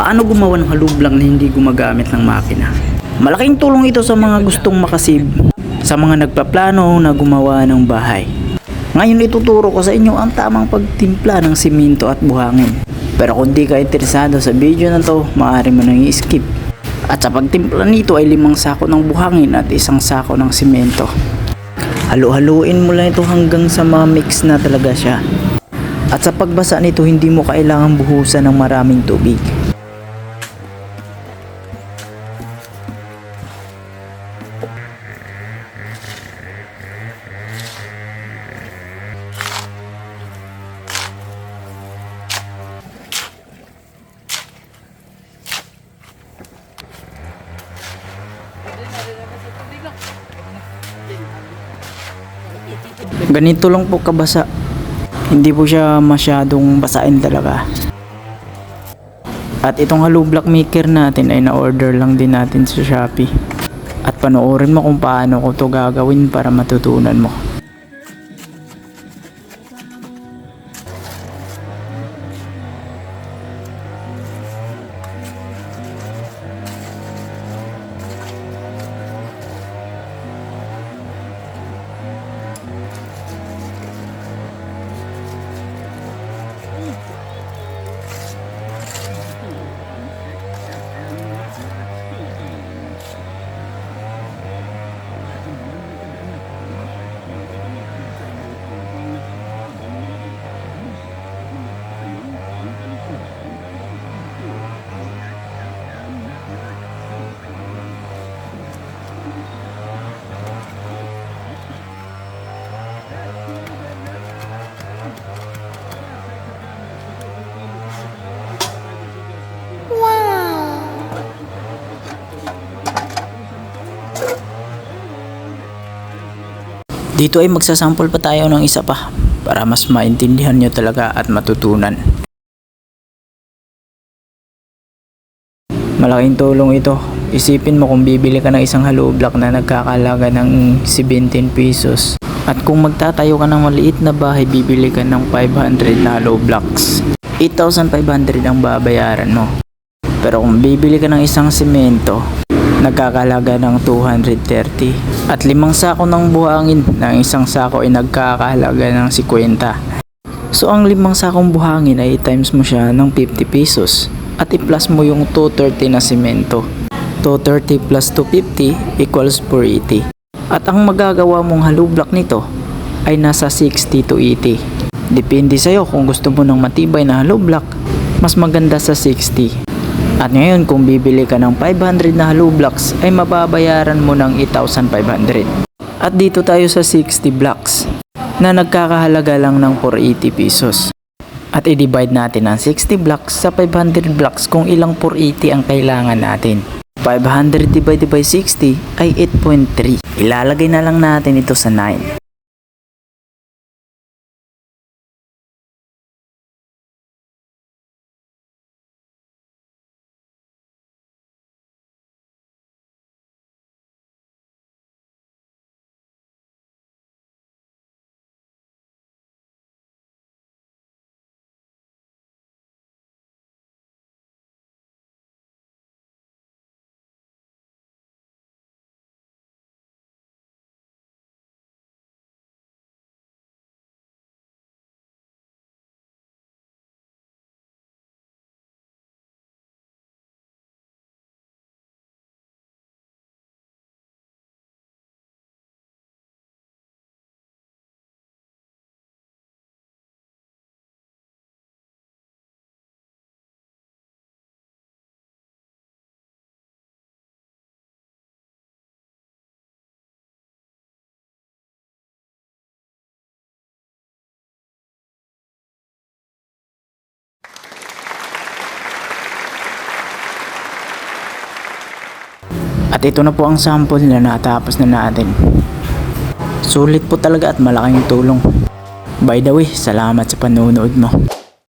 Paano gumawa ng halublang na hindi gumagamit ng makina? Malaking tulong ito sa mga gustong makasib sa mga nagpaplano na gumawa ng bahay. Ngayon ituturo ko sa inyo ang tamang pagtimpla ng simento at buhangin. Pero kung di ka interesado sa video na to, maaari mo nang i-skip. At sa pagtimpla nito ay limang sako ng buhangin at isang sako ng simento. Halu-haluin mo lang ito hanggang sa ma-mix na talaga siya. At sa pagbasa nito hindi mo kailangang buhusan ng maraming tubig. Ganito lang po kabasa. Hindi po siya masyadong basain talaga. At itong Halo Block Maker natin ay na-order lang din natin sa Shopee. At panoorin mo kung paano ko to gagawin para matutunan mo. Dito ay magsasample pa tayo ng isa pa para mas maintindihan nyo talaga at matutunan. Malaking tulong ito. Isipin mo kung bibili ka ng isang hollow block na nagkakalaga ng 17 pesos. At kung magtatayo ka ng maliit na bahay, bibili ka ng 500 na hollow blocks. 8,500 ang babayaran mo. Pero kung bibili ka ng isang simento, nagkakalaga ng 230. At limang sako ng buhangin ng isang sako ay nagkakahalaga ng 50. So ang limang sakong buhangin ay times mo siya ng 50 pesos. At i-plus mo yung 230 na simento. 230 plus 250 equals 480. At ang magagawa mong block nito ay nasa 60 to 80. Depende sa'yo kung gusto mo ng matibay na block, mas maganda sa 60. At ngayon kung bibili ka ng 500 na hollow blocks ay mababayaran mo ng 8,500. At dito tayo sa 60 blocks na nagkakahalaga lang ng 480 pesos. At i-divide natin ang 60 blocks sa 500 blocks kung ilang 480 ang kailangan natin. 500 divided by 60 ay 8.3. Ilalagay na lang natin ito sa 9. At ito na po ang sample na natapos na natin. Sulit po talaga at malaking tulong. By the way, salamat sa panonood mo.